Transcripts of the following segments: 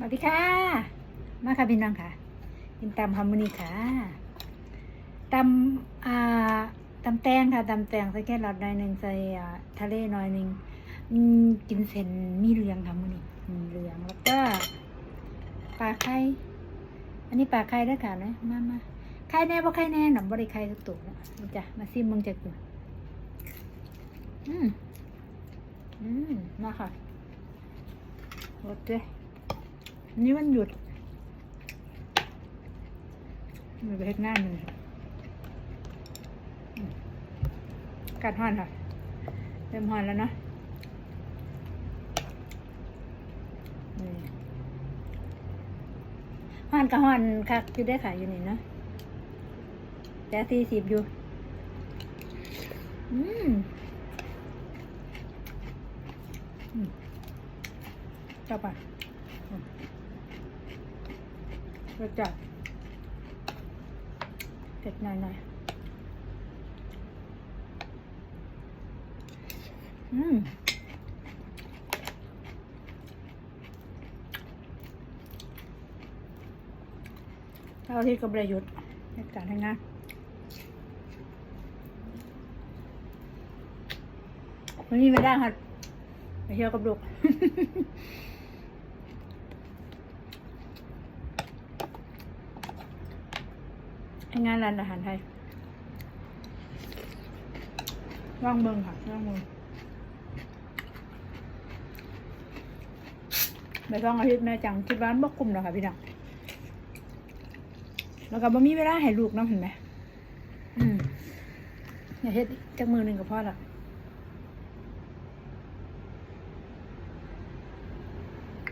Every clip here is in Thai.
สวัสดีค่ะ มาค่ะพี่น้องค่ะกินตำฮาร์โมนีค่ะตำอ่าตำแตงค่ะตำแตงใส่แค่หลอดหน่อยหนึ่งใส่อ่าทะเลหน่อยหนึ่งกินเส้นมีเหลืองค่ะมื้อนี้มีเหลืองแล้วก็ปลาไข่อันนี้ปลาไข่ด้วยค่ะนะมามาไข่แน่บ่ไข่แน่หนอบ่ได้ไข่สักตัวนะจ้ะมาซิมมึงจะกินอืมอืมมาค่ะโอเค นี่วันหยุดมีไปเฮ็ดงานหนึ่งอืมกัดห่อนค่ะเต็มห่อนแล้วเนอะห่อนกับห่อนคักอยู่ได้ขายอยู่นี่เนาะแต่สี่สิบอยู่ อืมอืมจับอะ รสจัดเผ็ดหน่อยหน่อยอืมเท่าที่กับประยุทธ์ในการทำงานวันนี้ไม่ได้ค่ะไปเที่ยวกับลูก ทำ งานร้านอาหารไทยว่างเมืองค่ะว่างเมืองไปสองอาทิตย์แม่จังคิดว่าบ่คุ้มหรอกค่ะพี่น้องแล้วก็บ่มีเวลาให้ลูกน้องเห็นไหมอืมอย่าเฮ็ดจักมือหนึ่งก็พอละ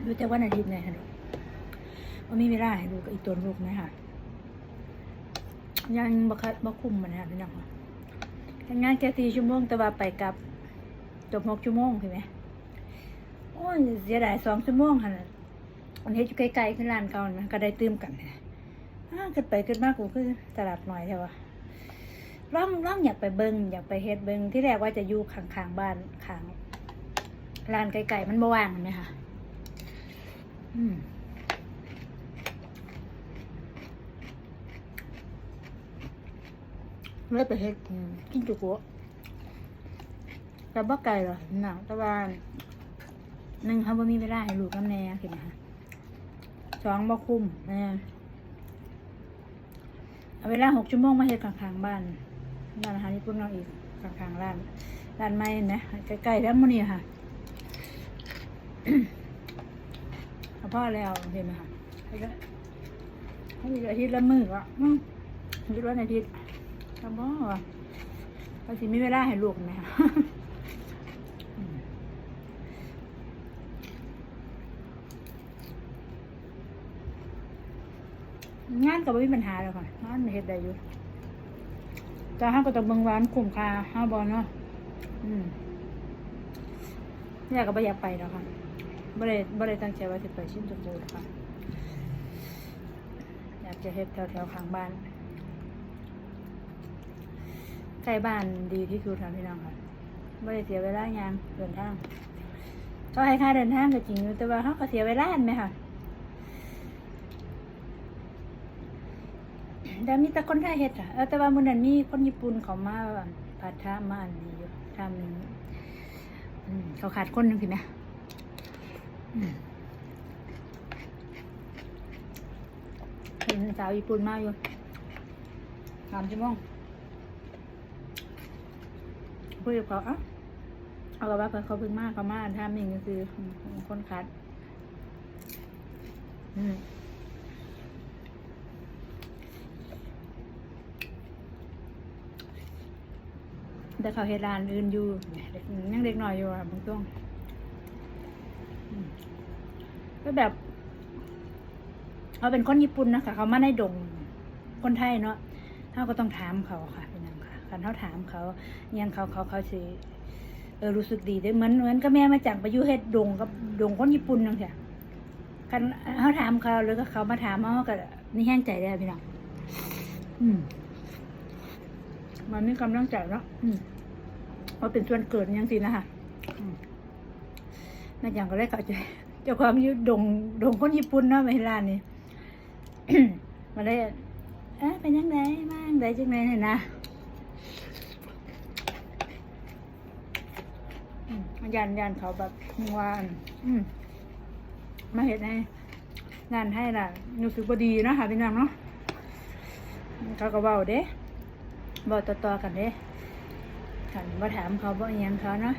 ดูแต่วันอาทิตย์ไงค่ะลูกบ่มีเวลาให้ลูกกับอีกตัวลูกไหมค่ะ ยังบักบักคุมมันนะพี่น้องทำงานแค่สี่ชั่วโมงแต่ว่าไปกลับจบหกชั่วโมงใช่ไหมโอ้ยเสียดายสองชั่วโมงค่ะอันนี้อยู่ไกลๆขึ้นร้านเก่านะก็ได้ตื้มกันนะอ้าขึ้นไปขึ้นมากกูคือตลาดหน่อยใช่ปะร่องร่องอยากไปเบิงอยากไปเฮ็ดเบิงที่แรกว่าจะอยู่ข้างๆบ้านข้างร้านไกลๆมันบ่ว่างเห็นไหมคะอืม เลยไปเฮ็ดกินจุกุแต่บ่ไกลหรอหนังต่ว่าหนึ่งเขาบ่มีเวลาให้ลูกน้ำแน่เห็นไหมสองบ่คุ้มแน่เอาเวลาหกชั่วโมงมาเฮ็ดข้างๆบ้านร้านอาหารญี่ปุ่นเราอีกข้างๆร้านร้านใหม่นะใกล้ๆแล้วมื้อนี้ค่ะเอาพ่อแล้วเห็นไหมคะให้ก็ให้อาทิตย์ละมือวะอืมอาทิตย์ละอาทิตย์ ทำบ่ภาษีมีเวลาให้ลูกไหมคะงานก็ไม่มีปัญหาแล้วค่ะงานเฮ็ดได้อยู่แต่ห้าก็ต้องเบิ่งวานคุ้มค่าห้าบอลเนาะอืมเนี่ยก็ไม่อยากไปแล้วค่ะบ่ได้บ่ได้ตั้งใจว่าจะไปชิมสกูลค่ะ อยากจะเฮ็ดแถวๆข้างบ้าน ใกล้บ้านดีที่สุดค่ะพี่น้องค่ะไม่ได้เสียเวลายางเดินทางก็ให้ค่าเดินทางก็จริงอยู่แต่ว่าเขาก็เสียเวลาไหมค่ะแต่มีแต่คนไทยเฮ็ดอะเออแต่ว่ามื้อนั้นมีคนญี่ปุ่นเขามาพาท่ามาอันนี้อยู่ทำอืมเขาขาดคนหนึ่งสิไหมอืมเห็นสาวญี่ปุ่นมาอยู่สามชั่วโมง คุยกับเขาอะเอากับว่าเขาเพิ่งมากเขามาถ้ามิงก็คือคนคัดอืมแต่เขาเฮ็ดร้านอื่นอยู่ยังเด็กหน่อยอยู่อะบางช่วงก็แบบเขาเป็นคนญี่ปุ่นนะคะเขามาในดงคนไทยเนาะเขาก็ต้องถามเขาค่ะ เป็นเขาถามเขายังเขาเขาเขาสิเออรู้สึกดีได้เหมือนเหมือนกับแม่มาจากไปอยู่เฮ็ดดงกับดงคนญี่ปุ่นนั่นค่ะกันเขาถามเขาหรือก็เขามาถามเขาก็นี่แห้งใจได้พี่น้องอืมมันมีกำลังใจเนาะอืมเพราะเป็นส่วนเกิดยังสินะคะอืมแม่ยังก็เลยเข้าใจเจ้าของอยู่ดงดงคนญี่ปุ่นเนาะไปร้านนี้มาเลยเอ๊ะเป็นยังไงบ้างได้จังไงเนี่ยนะอืม ยันยันเขาแบบวานมาเห็นไงงานให้ล่ะรู้สึกว่าดีเนาะค่ะพี่น้องเนาะเขาก็เบาเด้เบาต่อๆกันเด้ขันมาถามเขาบ่อิหยังเขาเนาะ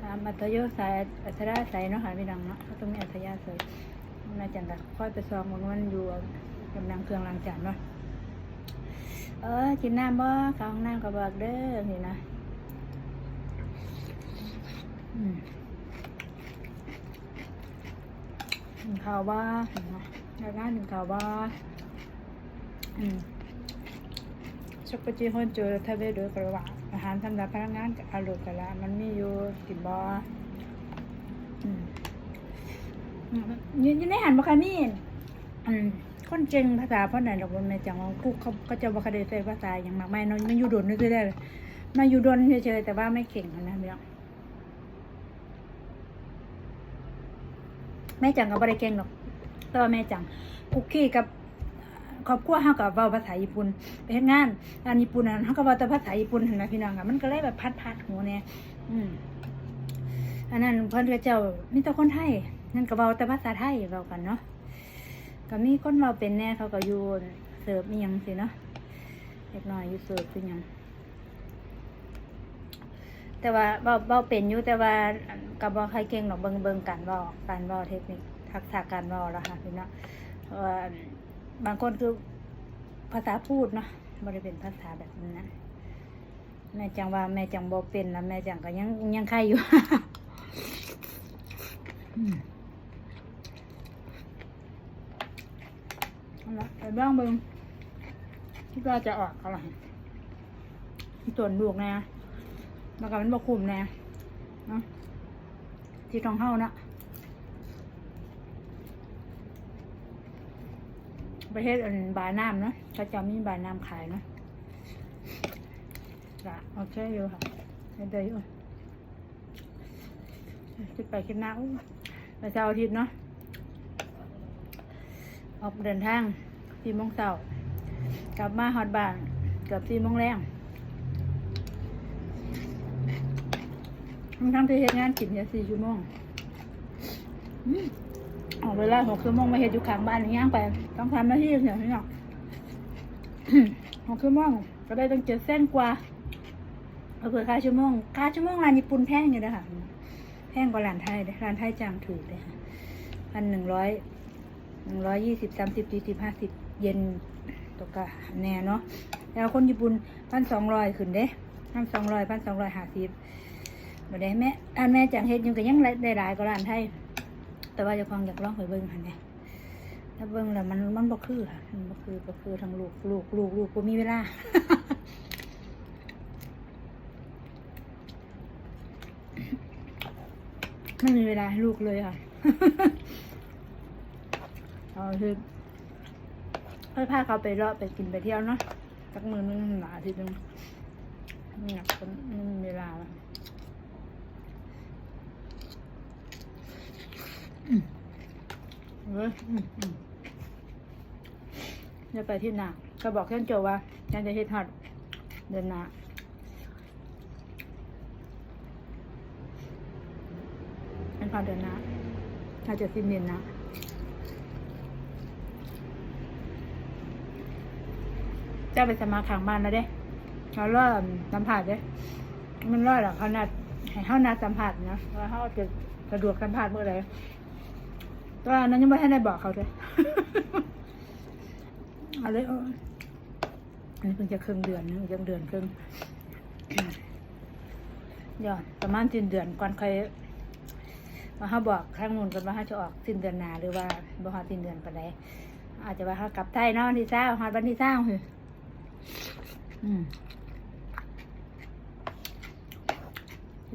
ถามอัตโยสายอัตราใสเนาะค่ะพี่น้องเนาะเขาต้องมีอัตยาใสยนายจันทร์ก็ค่อยไปซองมันมันอยู่กำลังเครื่องล้างจานเนาะเออกินน้ำบ่เข้าห้องน้ำก็บอกเด้อนี่นะ อืมกินข้าวบ่เห็นไหมแล้วงานกินข้าวบ่อืมช็อกโกแลตฮอนโจทาเวโดยกระว่าอาหารสำหรับพนักงานกับอาลูกกะละมันมีอยู่กินบออืมยืนยืนในหันบ่ค่ะมีอืมคนเก่งภาษาเพราะไหนดอกบนแม่จังว่ากูเขาเขาจะบ่คด้ใช้ภาษาอย่างมากไมายเนาะมันอยู่ดนนี่คือได้เลยมาอยู่ดนเฉยๆแต่ว่าไม่เก่งนะเนาะ แม่จังก็บ่ได้เก่งหรอกแต่ว่าแม่จังคุกกี้กับครอบครัวเฮากับเว้าภาษาญี่ปุ่นไปเฮ็ดงานงานญี่ปุ่นน่ะเฮาก็เว้าแต่ภาษาญี่ปุ่นเห็นไหมพี่น้องอะมันก็เลยแบบพัดๆหูเนี่ยอืมอันนั้นเพิ่นก็เจ้ามีแต่คนไทยนั่นก็เว้าแต่ภาษาไทยเว้ากันเนาะก็มีคนเว้าเป็นแน่เขาก็อยู่เสิร์ฟมีหยังสิเนาะเล็กน้อยอยู่เสิร์ฟคือหยัง แต่ว่าเว้าเว้าเป็นอยู่แต่ว่าก็บ่ใครเก่งหรอกเบิ่งเบิ่งการเว้าการเว้าเทคนิคทักษะการเว้าแล้วค่ะพี่น้องเพราะว่าบางคนคือภาษาพูดเนาะบริเป็นภาษาแบบนั้นนะแม่จังว่าแม่จังบอเป็นแล้วแม่จังก็ยังยังไข่อยู่อืมเอาละไปบ้างเบิงที่ว่าจะออกอะไรส่วนลูกนะ แล้วก็มันบกคุมแนะเนาะที่ทองเฮ้านะประเทศอันบาน้ำเนาะเขาจะมีบาน้ำขายเนาะจ้ะโอเคอยู่ค่ะเดี๋ยวอยู่คิดไปคิดหน้าอู้ไปเสาอาทิตย์เนาะออกเดินทางสี่โมงเช้ากลับมาฮอดบ้านเกือบสี่โมงแรง ทั้งที่เฮ็ดงานกินเนี่ยสี่ชั่วโมงออกเวลาหกชั่วโมงมาเห็ดอยู่ข้างบ้านย่างไป ต้องทำหน้าที่เฉยๆนี่หรอกหกชั่วโมงก็ได้ต้องเจ็ดเส้นกว่าเอาเผื่อค่าชั่วโมงค่าชั่วโมงร้านญี่ปุ่นแพงอยู่นะคะแพงกว่าร้านไทยร้านไทยจางถูกเลยค่ะพันหนึ่งร้อยหนึ่งร้อยยี่สิบสามสิบสี่สิบห้าสิบเยนตกกะแน่เนาะแล้วคนญี่ปุ่นพันสองร้อยขึ้นเด้พันสองร้อยพันสองร้อยห้าสิบ บ่ได้แม่อันแม่จางเฮ็ดยังก็ยังได้หลายกว่าร้านไทย แต่ว่าเจะฟังอยากลองไปเบิ่งค่ะเนี่ถ้าเบิ่งแล้วมันมันบ่คือค่ะมันบ่คือบ่คือทั้งลูกลูกลูกลูกบ่มีเวลาไม่มีเวลาให้ลูกเลยค่ะเอาคือค่อยพาเขาไปเลาะไปกินไปเที่ยวเนาะสักมือนึงหนาทีนึงไม่อยากคนไม่มีเวลาแล้ว เอออืมอืมเดี๋ยวไปที่หนาก็บอกเพื่อนโจว่ายังจะเฮ็ดฮอดเดินหนาเป็นพอเดินหนาน่าจะสิ้นเดือนนะเจ้าไปสมัครทางบ้านแล้วเด้เขารอสัมผัสเด้ มันรอดหรอเขานัดให้เขานัดสัมผัสนะว่าเขาจะสะดวกสัมผัสเมื่อไหร ตัวนั้นยังไม่ให้ได้บอกเขาเลยเอาเลยอาอันนี้เพิ่งจะครึ่งเดือนนึงยังเดือนครึ่งเดี๋ยวประมาณสิ้นเดือนก่อนใครมาเขาบอกข้างนู้นกันว่าเขาจะออกสิ้นเดือนหนาหรือว่าบ่ฮอสิ้นเดือนปานอาจจะว่าเขากลับไทยเนาะวันที่เช้าฮอดวันที่เช้าคืออืม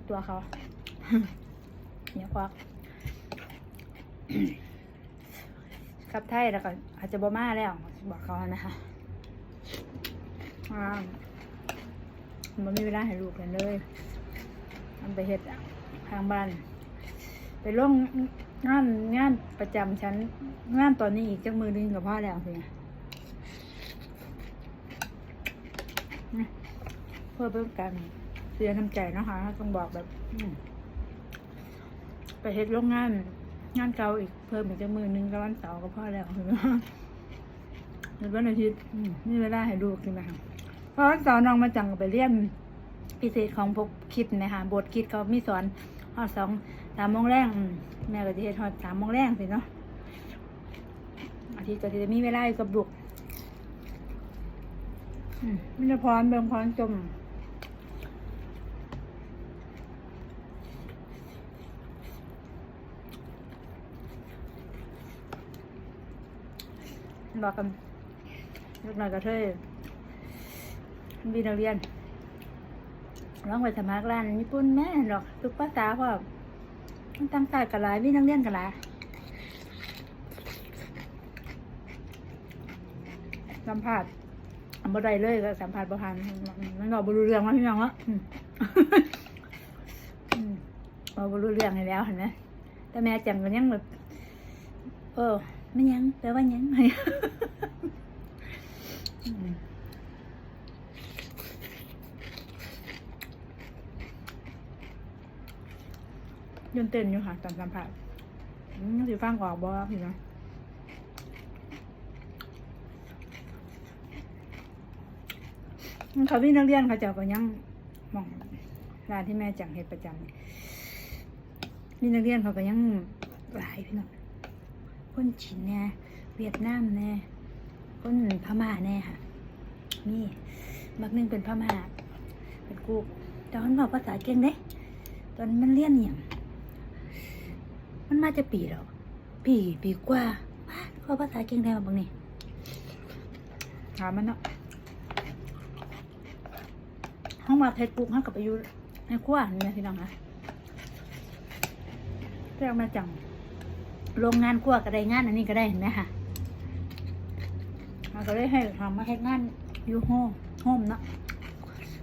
ตัวเขาเนี่ยควัก กลับไทยแล้วก็อาจจะบ่มาแล้วบอกเขานะคะมันมีเวลาให้ลูกกันเลยมันไปเฮ็ดทางบ้าน ไปลงงานงานประจำฉันงานตอนนี้อีกจักมือนึงกับพ่อแล้วสินเพื่อเพิ่มกันเสียน้ำใจนะคะต้องบอกแบบ ไปเฮ็ดโรงงาน งานเก่าอีกเพิ่มอีกจักมือหนึงกับวันเสาร์ก็พอแล้วคือหรือวันอาทิตย์นี่เวลาให้ลูกใช่ไหมคะเพราะวันเสาร์น้องมาจังก็ไปเรียนพิเศษของพวกคิดนะคะบทคิดเขามีสอนฮอดสองสามโมงแรงแม่ก็จะเฮ็ดฮอดสามโมงแรงสิเนาะอาทิตย์ก็จะมีเวลาอยู่กับลูกอืมมินพรเบิงพรจม บอกกันเล็กน้อยก็เทยมีนักเรียนร้องไปสมัครร้านญี่ปุ่นแม่หรอกทุกภาษาเพราะตั้งใจกันหลายมีนักเรียนกันหลายสัมผัสอันบ่ได้เลยก็สัมผัสบ่ทันมันบอกบ่รู้เรื่องว่าพี่น้องวะบอกบ่รู้เรื่องให้แล้วเห็นไหมแต่แม่แจังก็ยังแบบเออ ไม่ยังแปลว่ายังไงยืนเต้นอยู่ค่ะตอนสัมผัสสิฟังออกบ่พี่นะเขาพี่นักเรียนเขาเจ้าก็ยังมองร้านที่แม่จังเฮ็ดประจำนี่นักเรียนเขาก็ยังหลายพี่น้อง คนจีนแน่เวียดนามแน่คนพม่าแน่ค่ะนี่บักหนึงเป็นพม่าเป็นกูตอนบอกภาษาเก่งเด้ตอนมันเรียนเนี่ยมันมาจะปีแล้วปีปีกว่าบ้นเขาภาษาเก่งได้มาบางนี่ถามมันเนาะห้องมาเทสปุ๊กห้องกับไปอยู่ในครัวนี่นะพี่น้องคะเรียกมาจัง โรงงานครัวก็ได้งานอันนี้ก็ได้เห็นไหมคะเราก็ได้ให้ทำมาให้งานอยู่ห้องห้อมเนาะ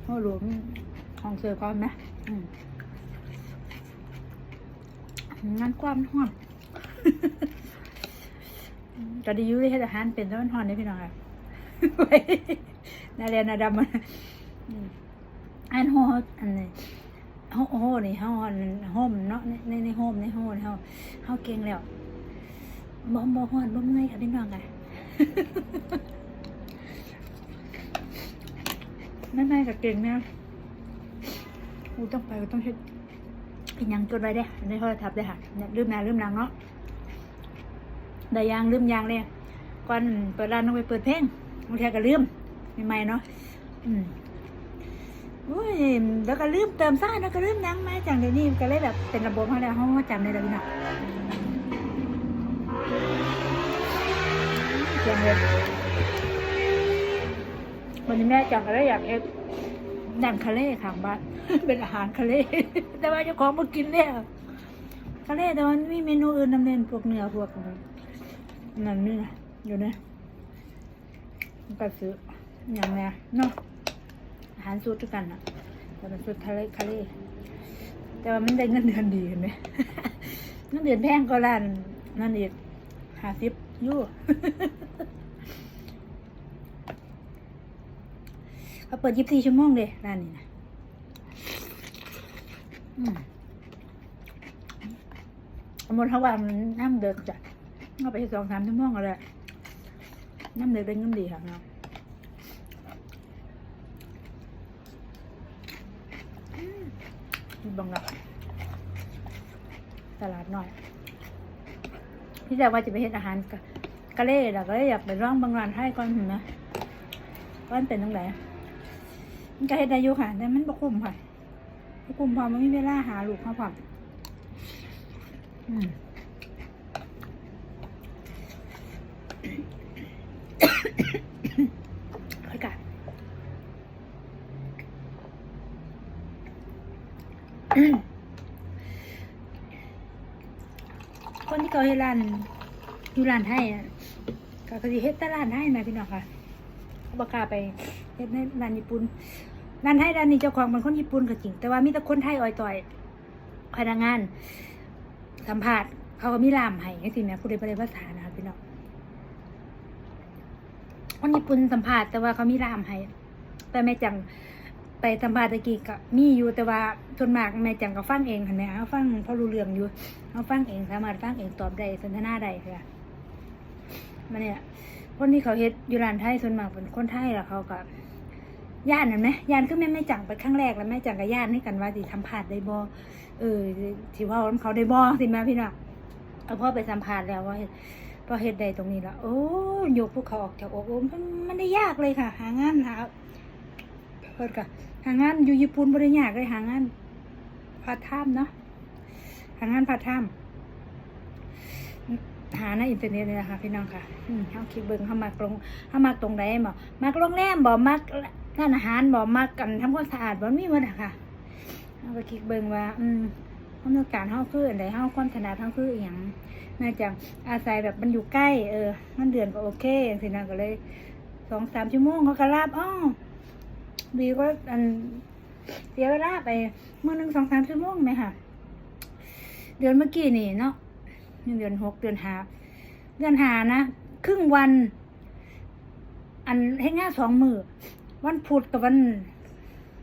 ห้องหลวงของเสือก่อนนะงานความห้อนก็ดีอยู่ที่ให้อาหารเป็นต้นหอนนี่พี่น้องค่ะไว้นาเรียนนาดำมันอันโฮอันนี้โฮโฮนี่เฮอันโฮมเนาะในในโฮมในโฮเฮา เฮาเก่งแล้วบ่บ่ฮอดบ่เมื่อยค่ะพี่น้องค่ะนั่นนายกับเก่งนะกูต้องไปกูต้องเฮ็ดเป็นยังจดไว้เด้ในโทรศัพท์เด้ค่ะเนี่ยลืมนาลืมหลังเนาะได้ยางลืมยางเลยก่อนเปิดร้านต้องไปเปิดเพลงบางทีก็ลืมใหม่ๆเนาะอืม อ้ยแล้วก็ลืมเติมซ่าแล้วก็ลืมหยังมาจังเดี๋ยวนี้ก็เลยแบบเป็นระบบเขาแล้วเขาจำได้แล้วพี่น้องจียงเลยวันนี้แม่จังก็เลยอยากเอ็ดดันคาเล่ข้างบ้านเป็นอาหารคาเล่แต่ว่าเจ้าของมากินแล้วคาเล่แต่วันมีเมนูอื่นนำเล่นพวกเนื้อพวกนั่นนี่นะอยู่นะมันก็ซื้ออย่างเนี้ยเนาะาหารสูตรด้วยกันนะแต่เป็นสูตรคาเล่คาเล่แต่ว่ามันได้เงินเดือนดีเห็นไหมเงินเดือนแพงก็ร้านนั่นอีกห้าสิบยูเขาเปิดยี่สิบสี่ชั่วโมงเลยร้านนี้นะอมเอาหมดทวันมันน้ำเดินจัดเอาไปสองสามชั่วโมงก็ได้น้ำเดินเป็นน้ำดีค่ะเนาะอืม มีบังกับตลาดหน่อยพี่แจ๊ว่าจะไปเฮ็ดอาหารกะกะเล่ดอกก็เลยอยากไปร่องบางร้านไทยก่อนเห็นไหมว่ามันเป็นตรงไหนมันก็เฮ็ดได้อยู่ค่ะแต่มันบ่คุ้มค่ะบ่คุ้มพอมันมีเวลาหาลูกเขาพออืม ค่อยกัดคนที่ เขาเฮ็ดร้านอยู่ร้านไทยอะก็ก็สิเฮ็ดแต่ร้านไทยนะพี่น้องค่ะเขาบ่กล้าไปเฮ็ดในร้านญี่ปุ่นร้านไทยร้านนี้เจ้าของเป็นคนญี่ปุ่นก็จริง แต่ว่ามีแต่คนไทยอ่อยต่อยพนักงาน สัมภาษณ์เขาก็มีรามให้จังซี่แหม่ผู้ใดบ่ได้ภาษานะคะพี่น้องคนญี่ปุ่นสัมภาษณ์แต่ว่าเขามีรามให้แต่แม่จัง ไปสัมภาษณ์ตะกี้ก็มีอยู่แต่ว่าส่วนมากแม่จังก็ฟังเองหั่นแหมเฮาฟังเพราะรู้เรื่องอยู่เฮาฟังเองสามารถฟังเองตอบได้สนทนาได้ค่ะมันเนี่ยคนที่เขาเฮ็ดอยู่ร้านไทยส่วนมากเป็นคนไทยแล้วเขาก็ย่านนั่นไหมย่านคือแม่ไม่จังไปครั้งแรกแล้วแม่จังกับย่านให้กันว่าสิทำผาดได้บ่เออสิเว่าเขาได้บ่สิแม่พี่น้องเอาพ่อไปสัมภาษณ์แล้วว่าเฮ็ดพอเฮ็ดได้ตรงนี้แล้วโอ้ยกพวกเขาออกจากอกโอ้มันมันได้ยากเลยค่ะ หางานหา พิ่นก็หางานอยู่ญี่ปุ่นบ่ได้ยากเลยหางานพาร์ทไทม์เนาะหางานพาร์ทไทม์หาในอินเทอร์เน็ตเลยนะคะพี่น้องค่ะเฮาคิดเบิ่งเฮามักลงเฮามักตรงใดบ่มักโรงแรมบ่มักร้านอาหารบ่มักกันทำความสะอาดบ่มีหมดอะค่ะเฮาก็คิดเบิ่งว่า อืมความต้องการเฮาคืออันใดเฮาความถนัดเฮาคืออีหยังน่าจะอาศัยแบบมันอยู่ใกล้ เออ มันเดือนก็โอเคจังซี่นะก็เลยสองสามชั่วโมงเขาก็รับอ้อ ดีก็อันเสียเวลาไปเมื้อหนึ่งสองสามชั่วโมงไหมค่ะ เดือนเมื่อกี้นี่เนาะเดือนหกเดือนหาเดือนหานะครึ่งวัน อันเฮ็ดงานสองมือวันพุธกับวัน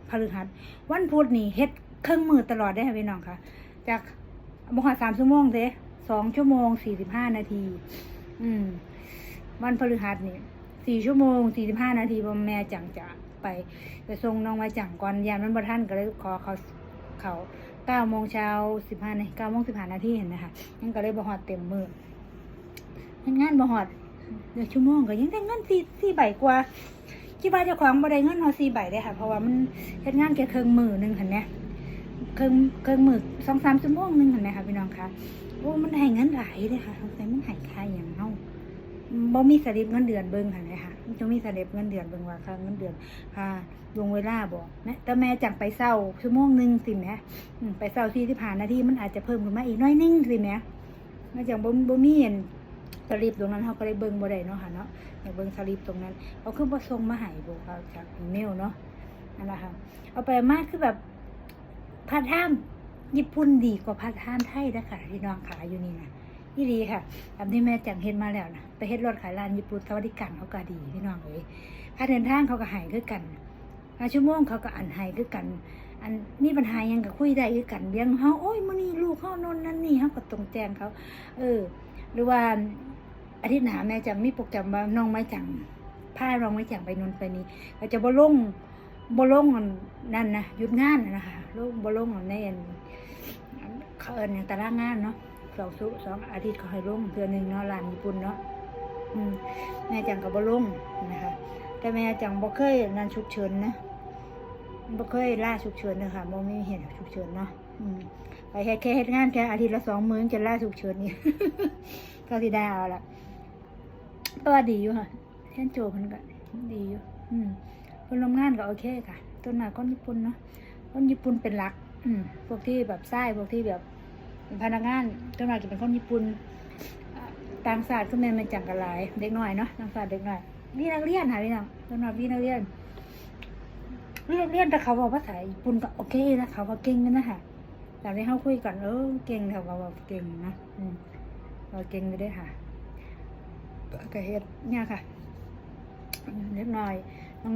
พฤหัสวันพุธนี่เฮ็ดครึ่งมือตลอดได้ค่ะพี่น้องค่ะ จากบหาสามชั่วโมงเด้สองชั่วโมงสี่สิบห้านาที อืม วันพฤหัสนี่สี่ชั่วโมงสี่สิบห้านาทีพ่อแม่จังจะ ไปไปส่งน้องไว้จังก่อนยามนั้นบ่ท่านก็เลยขอเขาเขาเก้าโมงเช้าสิบห้านาทีเก้าโมงสิบห้านาทีเห็นนะคะยังก็เลยบ่หอดเต็มมือเฮ็ดงานบ่หอดเดี๋ยวชั่วโมงก็ยังได้เงินสี่สี่ใบกว่าคิดว่าเจ้าของบ่ได้เงินเฮาสี่ใบได้ค่ะ เพราะว่ามันเฮ็ดงานแค่ครึ่งมือหนึ่งเหั่นแหมเครึ่องเครึ่องมือสองสามชั่วโมงหนึ่งเหั่นแหมค่ะพี่น้องคะโอ้มันให้เงินหลายเลยค่ะสงสัยมันให้ค่าหยังเฮาบ่มีสลิปเงินเดือนเบิ่งเหั่นเลยค่ะ จะมีสลิปเงินเดือนเบิ่งว่าค่าเงินเดือนค่าลงเวลาบ่แม่แต่แม่จังไปเช้าชั่วโมงหนึ่งสิแมอืมไปเศร้าที่ที่ผ่านนาทีมันอาจจะเพิ่มขึ้นมาอีกน้อยนึงสิแม่มาจากบ่บ่มีอันสลิปตรงนั้นเขาก็เลยเบิ่งบ่ได้เนาะค่ะเนาะอยากเบิ่งสลิปตรงนั้นเขาคือบ่ส่งมาให้บ่เขาจากอีเมลเนาะนั่นแหละค่ะเอาไปมากคือแบบพาร์ทไทม์ญี่ปุ่นดีกว่าพาร์ทไทม์ไทยนะค่ะที่น้องขายอยู่นี่นะ นี่ดีค่ะตามที่แม่จังเฮ็ดมาแล้วนะไปเฮ็ดรถขายร้านญี่ปุ่นสวัสดิการเขาก็ดีพี่น้องเอ้ยค่าเดินทางเขาก็ให้คือกันค่าชั่วโมงเขาก็อันให้คือกัน อันมีปัญหายังก็คุยได้คือกันเลี้ยงเฮาโอ้ยมื้อนี้ลูกเฮานอนนั่นนี่เฮาก็ต้องแจ้งเขา เออ หรือว่าอาทิตย์หน้าแม่จะมีโปรแกรมว่าน้องไม้จังพาน้องไม้จังไปนนไปนี่ก็จะบ่ลงบ่ลงนั่นนะหยุดงานนะคะลงบ่ลงอันในเขาเอิ้นหยังตารางงานเนาะ สองสุสองอาทิตย์เขาให้ลงเทื่อหนึงเนาะร้านญี่ปุ่นเนาะอืมแม่จังก็บ่ลงนะคะ แต่แม่จังบ่เคยนันฉุกเฉินนะบ่เคยล่าฉุกเฉินเลยค่ะบ่มีเหตุฉุกเฉินเนาะอืมไปแค่แค่เฮ็ดงานแค่อาทิตย์ละสองมื้อจะล่าฉุกเฉินนี่ก็สิได้เอาละก็ว่าดีอยู่ค่ะแท่นโจเพิ่นก็ดีอยู่ อืมเพิ่นทำงานก็โอเคค่ะ ต้นหน้าคนญี่ปุ่นเนาะคนญี่ปุ่นเป็นหลัก อืมพวกที่แบบไส้พวกที่แบบ พนักงานต้นหน้าจะเป็นคนญี่ปุ่นต่างชาติก็แม่นมันจังกันหลายเด็กน้อยเนาะต่างชาติเด็กน้อยนี่นักเรียนค่ะพี่น้องต้นหน้าพี่นักเรียนเรียนเรียนแต่เขาบอกภาษาญี่ปุ่นก็โอเคนะเขาก็เก่งกันนะคะแต่ที่เขาคุยกันเออเก่งเขาบอกเก่งนะอืมเราเก่งไปได้ค่ะก็เฮ็ดเนี่ยค่ะเล็กน้อย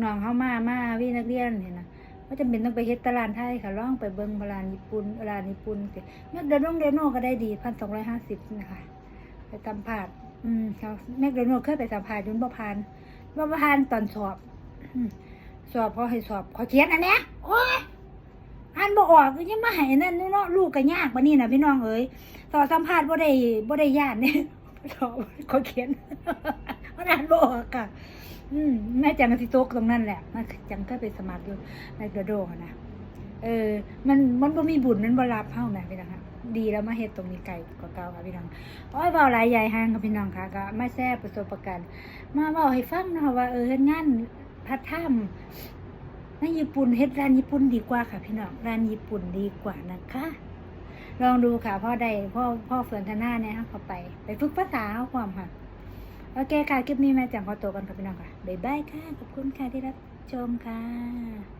น้องๆเข้ามามาวิ่นักเรียนเห็นนะ ว่าจะเป็นต้องไปเฮ็ดตลาดไทยค่ะล่องไปเบิงตลาดญี่ปุ่นตลาดญี่ปุ่นสิแม็กเดนองเดโนก็ได้ดีพันสองร้อยห้าสิบนะคะไปสัมภาษณ์อืมเขาแม็กเดนโนเคยไปสัมภาษณ์อยุนบ่ผ่านบ่ผ่านตอนสอบอืมสอบเขาให้สอบขาเขียนอันเนี้ยโอ้ยอ่านบ่ออกก็ยังมาให้นั่นเนาะลูกก็ยากปะนี่นะพี่น้องเอ้ยสอบสัมภาษณ์บ่ได้บ่ได้ยานเนี่ยสอบเขาเขียนมันอ่านบ่ออกค่ะ อืมแม่จังก็สิโต๊กตรงนั้นแหละแม่จังก็ไปสมัครอยู่ในกระโดดนะเออ มันมันบ่มีบุญมันบ่รับเฮาแม่พี่น้องค่ะดีแล้วมาเฮ็ดตรงนี้ไกลกว่าเก่าค่ะพี่น้องอ้ยเว้าหลายใหญ่ห่างค่ะพี่น้องค่ะก็มาแชร์ประสบการณ์มาเว้าให้ฟังเนาะว่าเออเฮ็ดงานพัดถ้ำในญี่ปุ่นเฮ็ดร้านญี่ปุ่นดีกว่าค่ะพี่น้องร้านญี่ปุ่นดีกว่านะคะ ลองดูค่ะพ่อได้พ่อพ่อเฟื่อนทนาเนี่ยค่ะเขาไป ไปฝึกภาษาเอาความค่ะ โอเคค่ะ คลิปนี้แม่จังขอตัวกันค่ะพี่น้องค่ะ บ๊ายบายค่ะ ขอบคุณค่ะที่รับชมค่ะ